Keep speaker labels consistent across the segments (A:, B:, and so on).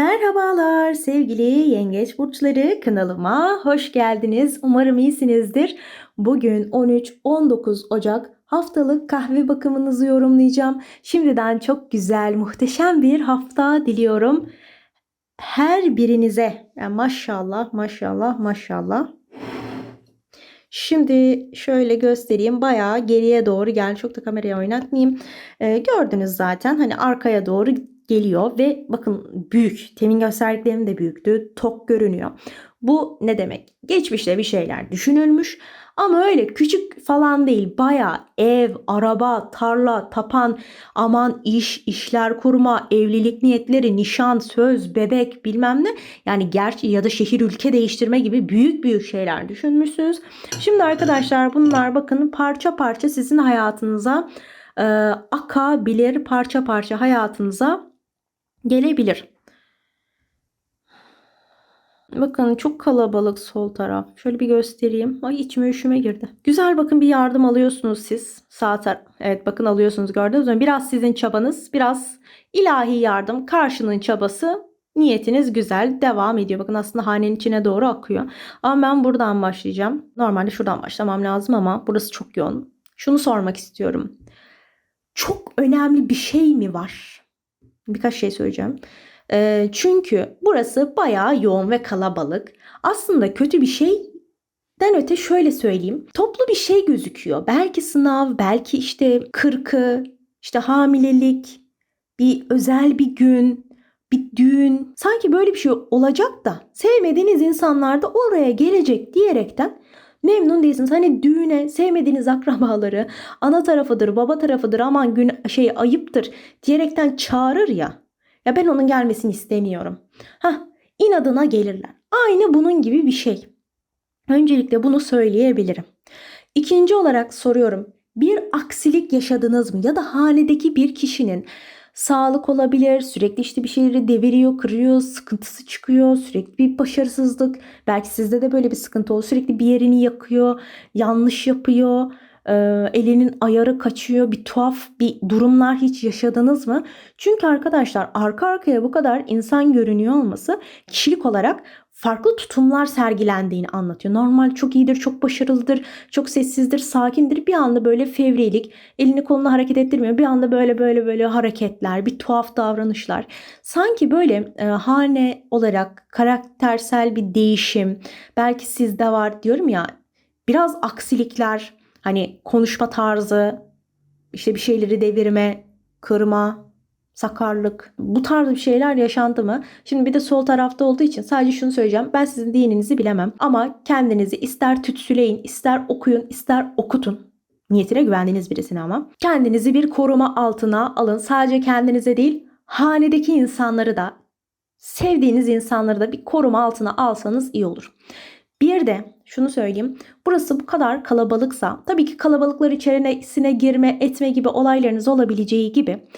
A: Merhabalar sevgili yengeç burçları kanalıma hoş geldiniz. Umarım iyisinizdir. Bugün 13-19 Ocak haftalık kahve bakımınızı yorumlayacağım. Şimdiden çok güzel, muhteşem bir hafta diliyorum. Her birinize yani maşallah, maşallah, maşallah. Şimdi şöyle göstereyim. Bayağı geriye doğru gel. Çok da kamerayı oynatmayayım. Ee, gördünüz zaten. Hani arkaya doğru geliyor ve bakın büyük. Temin gösterdiklerim de büyüktü. Tok görünüyor. Bu ne demek? Geçmişte bir şeyler düşünülmüş ama öyle küçük falan değil. Baya ev, araba, tarla, tapan, aman iş, işler kurma, evlilik niyetleri, nişan, söz, bebek bilmem ne. Yani gerçi ya da şehir ülke değiştirme gibi büyük büyük şeyler düşünmüşsünüz. Şimdi arkadaşlar bunlar bakın parça parça sizin hayatınıza e, akabilir parça parça hayatınıza gelebilir. Bakın çok kalabalık sol taraf. Şöyle bir göstereyim. Ay içime üşüme girdi. Güzel bakın bir yardım alıyorsunuz siz. Sağ taraf. Evet bakın alıyorsunuz gördünüz mü? Biraz sizin çabanız, biraz ilahi yardım, karşının çabası. Niyetiniz güzel. Devam ediyor. Bakın aslında hanenin içine doğru akıyor. Ama ben buradan başlayacağım. Normalde şuradan başlamam lazım ama burası çok yoğun. Şunu sormak istiyorum. Çok önemli bir şey mi var? Birkaç şey söyleyeceğim. E, çünkü burası bayağı yoğun ve kalabalık. Aslında kötü bir şeyden öte şöyle söyleyeyim. Toplu bir şey gözüküyor. Belki sınav, belki işte kırkı, işte hamilelik, bir özel bir gün, bir düğün. Sanki böyle bir şey olacak da sevmediğiniz insanlar da oraya gelecek diyerekten memnun değilsiniz. Hani düğüne sevmediğiniz akrabaları ana tarafıdır, baba tarafıdır aman gün şey ayıptır diyerekten çağırır ya. Ya ben onun gelmesini istemiyorum. Hah inadına gelirler. Aynı bunun gibi bir şey. Öncelikle bunu söyleyebilirim. İkinci olarak soruyorum. Bir aksilik yaşadınız mı? Ya da hanedeki bir kişinin sağlık olabilir, sürekli işte bir şeyleri deviriyor, kırıyor, sıkıntısı çıkıyor, sürekli bir başarısızlık. Belki sizde de böyle bir sıkıntı olur. Sürekli bir yerini yakıyor, yanlış yapıyor elinin ayarı kaçıyor. Bir tuhaf bir durumlar hiç yaşadınız mı? Çünkü arkadaşlar arka arkaya bu kadar insan görünüyor olması kişilik olarak farklı tutumlar sergilendiğini anlatıyor. Normal çok iyidir, çok başarılıdır, çok sessizdir, sakindir. Bir anda böyle fevrilik, elini kolunu hareket ettirmiyor. Bir anda böyle böyle böyle hareketler, bir tuhaf davranışlar. Sanki böyle e, hane olarak karaktersel bir değişim belki sizde var diyorum ya. Biraz aksilikler, Hani konuşma tarzı, işte bir şeyleri devirme, kırma, sakarlık bu tarz bir şeyler yaşandı mı? Şimdi bir de sol tarafta olduğu için sadece şunu söyleyeceğim. Ben sizin dininizi bilemem ama kendinizi ister tütsüleyin, ister okuyun, ister okutun. Niyetine güvendiğiniz birisine ama. Kendinizi bir koruma altına alın. Sadece kendinize değil, hanedeki insanları da, sevdiğiniz insanları da bir koruma altına alsanız iyi olur. Bir de şunu söyleyeyim. Burası bu kadar kalabalıksa tabii ki kalabalıklar içerisine girme etme gibi olaylarınız olabileceği gibi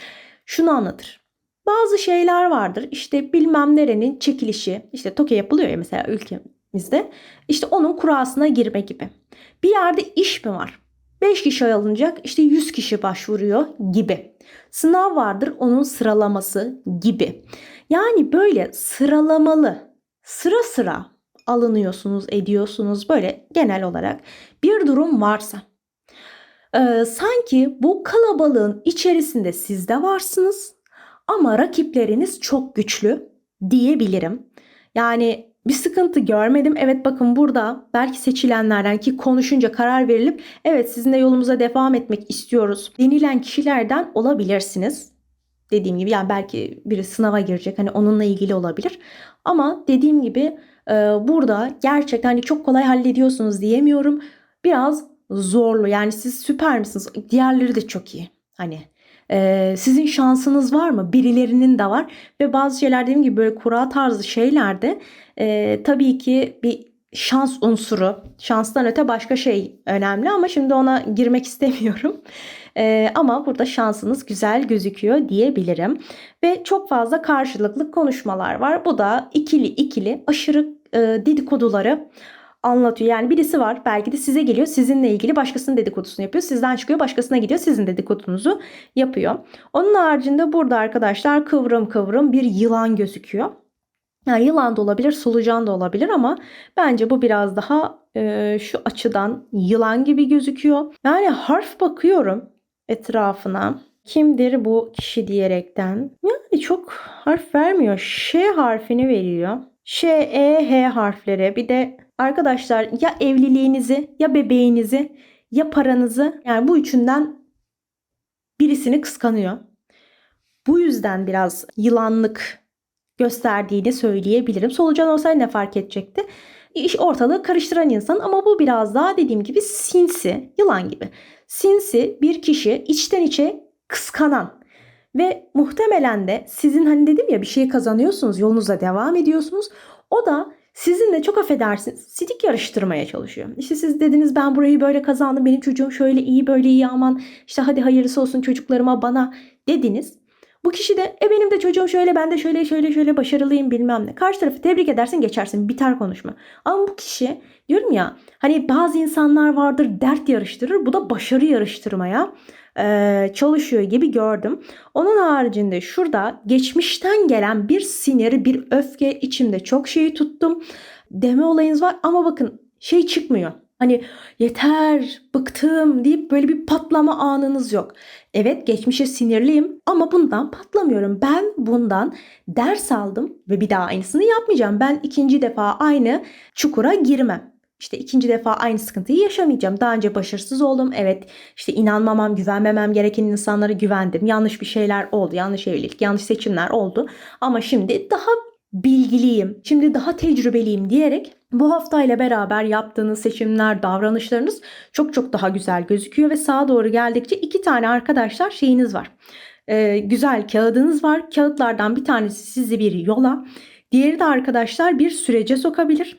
A: şunu anlatır. Bazı şeyler vardır. İşte bilmem nerenin çekilişi. işte TOKİ yapılıyor ya mesela ülkemizde. İşte onun kurasına girme gibi. Bir yerde iş mi var? 5 kişi alınacak işte 100 kişi başvuruyor gibi. Sınav vardır onun sıralaması gibi. Yani böyle sıralamalı sıra sıra alınıyorsunuz, ediyorsunuz böyle genel olarak bir durum varsa e, sanki bu kalabalığın içerisinde siz de varsınız ama rakipleriniz çok güçlü diyebilirim. Yani bir sıkıntı görmedim. Evet bakın burada belki seçilenlerden ki konuşunca karar verilip evet sizinle yolumuza devam etmek istiyoruz denilen kişilerden olabilirsiniz. Dediğim gibi yani belki biri sınava girecek hani onunla ilgili olabilir. Ama dediğim gibi burada gerçekten hani çok kolay hallediyorsunuz diyemiyorum. Biraz zorlu yani siz süper misiniz? Diğerleri de çok iyi. Hani sizin şansınız var mı? Birilerinin de var ve bazı şeyler dediğim gibi böyle kura tarzı şeylerde tabii ki bir şans unsuru, şanstan öte başka şey önemli ama şimdi ona girmek istemiyorum. Ee, ama burada şansınız güzel gözüküyor diyebilirim. Ve çok fazla karşılıklı konuşmalar var. Bu da ikili ikili aşırı e, dedikoduları anlatıyor. Yani birisi var belki de size geliyor sizinle ilgili başkasının dedikodusunu yapıyor. Sizden çıkıyor başkasına gidiyor sizin dedikodunuzu yapıyor. Onun haricinde burada arkadaşlar kıvrım kıvrım bir yılan gözüküyor. Yani yılan da olabilir, solucan da olabilir ama bence bu biraz daha e, şu açıdan yılan gibi gözüküyor. Yani harf bakıyorum etrafına. Kimdir bu kişi diyerekten. Yani çok harf vermiyor. Ş harfini veriyor. Ş, E, H harfleri. Bir de arkadaşlar ya evliliğinizi ya bebeğinizi ya paranızı yani bu üçünden birisini kıskanıyor. Bu yüzden biraz yılanlık gösterdiğini söyleyebilirim. Solucan olsaydı ne fark edecekti? İş ortalığı karıştıran insan ama bu biraz daha dediğim gibi sinsi, yılan gibi. Sinsi bir kişi içten içe kıskanan ve muhtemelen de sizin hani dedim ya bir şey kazanıyorsunuz, yolunuza devam ediyorsunuz. O da sizinle çok affedersiniz sidik yarıştırmaya çalışıyor. İşte siz dediniz ben burayı böyle kazandım, benim çocuğum şöyle iyi böyle iyi aman işte hadi hayırlısı olsun çocuklarıma bana dediniz. Bu kişi de e benim de çocuğum şöyle ben de şöyle şöyle şöyle başarılıyım bilmem ne. Karşı tarafı tebrik edersin geçersin biter konuşma. Ama bu kişi diyorum ya hani bazı insanlar vardır dert yarıştırır bu da başarı yarıştırmaya e, çalışıyor gibi gördüm. Onun haricinde şurada geçmişten gelen bir sinir bir öfke içimde çok şeyi tuttum deme olayınız var ama bakın şey çıkmıyor. Hani yeter, bıktım deyip böyle bir patlama anınız yok. Evet geçmişe sinirliyim ama bundan patlamıyorum. Ben bundan ders aldım ve bir daha aynısını yapmayacağım. Ben ikinci defa aynı çukura girmem. İşte ikinci defa aynı sıkıntıyı yaşamayacağım. Daha önce başarısız oldum. Evet işte inanmamam, güvenmemem gereken insanlara güvendim. Yanlış bir şeyler oldu. Yanlış evlilik, yanlış seçimler oldu. Ama şimdi daha bilgiliyim, şimdi daha tecrübeliyim diyerek bu haftayla beraber yaptığınız seçimler, davranışlarınız çok çok daha güzel gözüküyor ve sağa doğru geldikçe iki tane arkadaşlar şeyiniz var. Ee, güzel kağıdınız var. Kağıtlardan bir tanesi sizi bir yola, diğeri de arkadaşlar bir sürece sokabilir.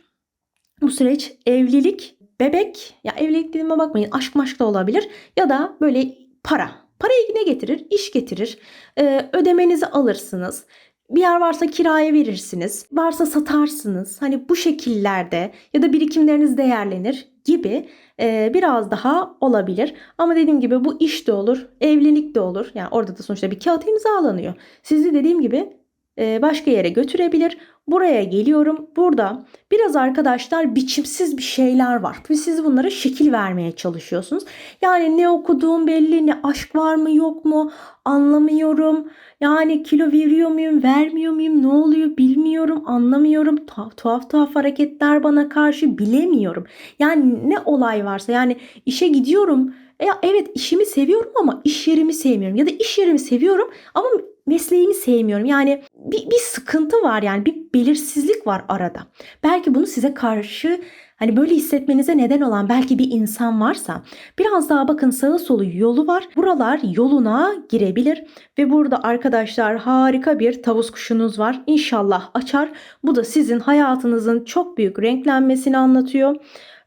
A: Bu süreç evlilik, bebek, ya evlilik dediğime bakmayın aşk maşk da olabilir ya da böyle para. Parayı ne getirir? İş getirir. Ee, ödemenizi alırsınız. Bir yer varsa kiraya verirsiniz. Varsa satarsınız. Hani bu şekillerde ya da birikimleriniz değerlenir gibi e, biraz daha olabilir. Ama dediğim gibi bu iş de olur, evlilik de olur. Yani orada da sonuçta bir kağıt imzalanıyor. Sizi dediğim gibi e, başka yere götürebilir. Buraya geliyorum. Burada biraz arkadaşlar biçimsiz bir şeyler var. Ve siz bunlara şekil vermeye çalışıyorsunuz. Yani ne okuduğum belli, ne aşk var mı yok mu anlamıyorum. Yani kilo veriyor muyum, vermiyor muyum, ne oluyor bilmiyorum, anlamıyorum. Tuhaf tuhaf, tuhaf hareketler bana karşı bilemiyorum. Yani ne olay varsa yani işe gidiyorum. E, evet işimi seviyorum ama iş yerimi sevmiyorum. Ya da iş yerimi seviyorum ama mesleğimi sevmiyorum. Yani bir, bir sıkıntı var yani bir belirsizlik var arada. Belki bunu size karşı hani böyle hissetmenize neden olan belki bir insan varsa biraz daha bakın sağı solu yolu var. Buralar yoluna girebilir ve burada arkadaşlar harika bir tavus kuşunuz var. İnşallah açar. Bu da sizin hayatınızın çok büyük renklenmesini anlatıyor.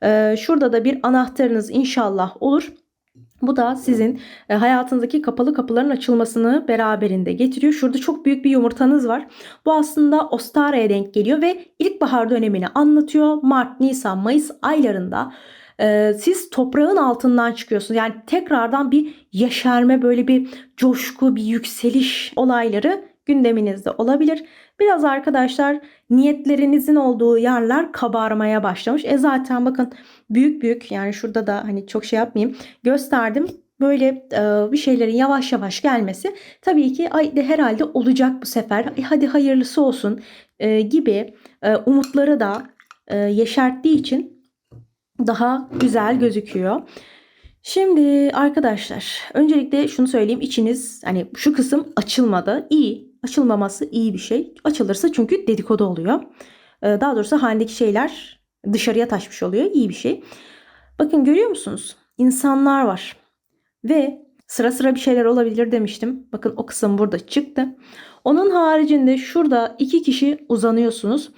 A: Ee, şurada da bir anahtarınız inşallah olur. Bu da sizin e, hayatınızdaki kapalı kapıların açılmasını beraberinde getiriyor. Şurada çok büyük bir yumurtanız var. Bu aslında Ostara'ya denk geliyor ve ilkbahar dönemini anlatıyor. Mart, Nisan, Mayıs aylarında e, siz toprağın altından çıkıyorsunuz. Yani tekrardan bir yeşerme, böyle bir coşku, bir yükseliş olayları gündeminizde olabilir. Biraz arkadaşlar niyetlerinizin olduğu yerler kabarmaya başlamış. E zaten bakın büyük büyük yani şurada da hani çok şey yapmayayım gösterdim. Böyle e, bir şeylerin yavaş yavaş gelmesi tabii ki ay de herhalde olacak bu sefer. E, hadi hayırlısı olsun e, gibi e, umutları da e, yeşerttiği için daha güzel gözüküyor. Şimdi arkadaşlar öncelikle şunu söyleyeyim içiniz hani şu kısım açılmadı iyi açılmaması iyi bir şey. Açılırsa çünkü dedikodu oluyor. Ee, daha doğrusu halindeki şeyler dışarıya taşmış oluyor. İyi bir şey. Bakın görüyor musunuz? İnsanlar var. Ve sıra sıra bir şeyler olabilir demiştim. Bakın o kısım burada çıktı. Onun haricinde şurada iki kişi uzanıyorsunuz.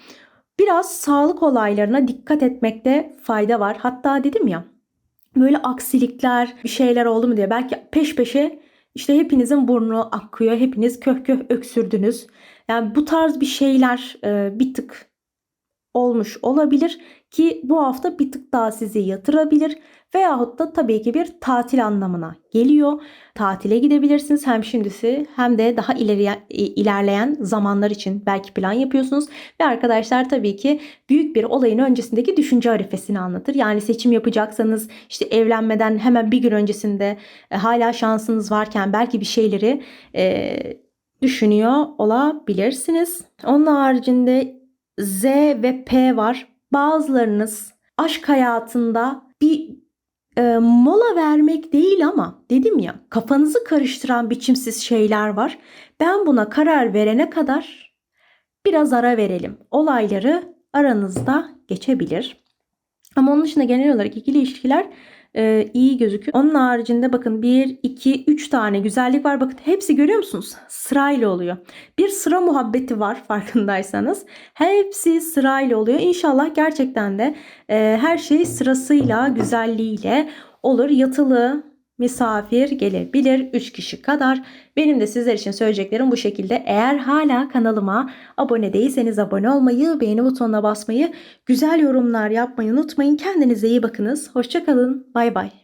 A: Biraz sağlık olaylarına dikkat etmekte fayda var. Hatta dedim ya böyle aksilikler bir şeyler oldu mu diye belki peş peşe işte hepinizin burnu akıyor, hepiniz köh köh öksürdünüz. Yani bu tarz bir şeyler e, bir tık olmuş olabilir ki bu hafta bir tık daha sizi yatırabilir veyahut da tabii ki bir tatil anlamına geliyor. Tatile gidebilirsiniz hem şimdisi hem de daha ileriye, ilerleyen zamanlar için belki plan yapıyorsunuz ve arkadaşlar tabii ki büyük bir olayın öncesindeki düşünce harifesini anlatır. Yani seçim yapacaksanız işte evlenmeden hemen bir gün öncesinde e, hala şansınız varken belki bir şeyleri e, düşünüyor olabilirsiniz. Onun haricinde Z ve P var. Bazılarınız aşk hayatında bir e, mola vermek değil ama dedim ya kafanızı karıştıran biçimsiz şeyler var. Ben buna karar verene kadar biraz ara verelim. Olayları aranızda geçebilir. Ama onun dışında genel olarak ikili ilişkiler e, iyi gözüküyor. Onun haricinde bakın 1, 2, 3 tane güzellik var. Bakın hepsi görüyor musunuz? Sırayla oluyor. Bir sıra muhabbeti var farkındaysanız. Hepsi sırayla oluyor. İnşallah gerçekten de e, her şey sırasıyla, güzelliğiyle olur. Yatılı misafir gelebilir 3 kişi kadar. Benim de sizler için söyleyeceklerim bu şekilde. Eğer hala kanalıma abone değilseniz abone olmayı, beğeni butonuna basmayı, güzel yorumlar yapmayı unutmayın. Kendinize iyi bakınız. Hoşçakalın. Bay bay.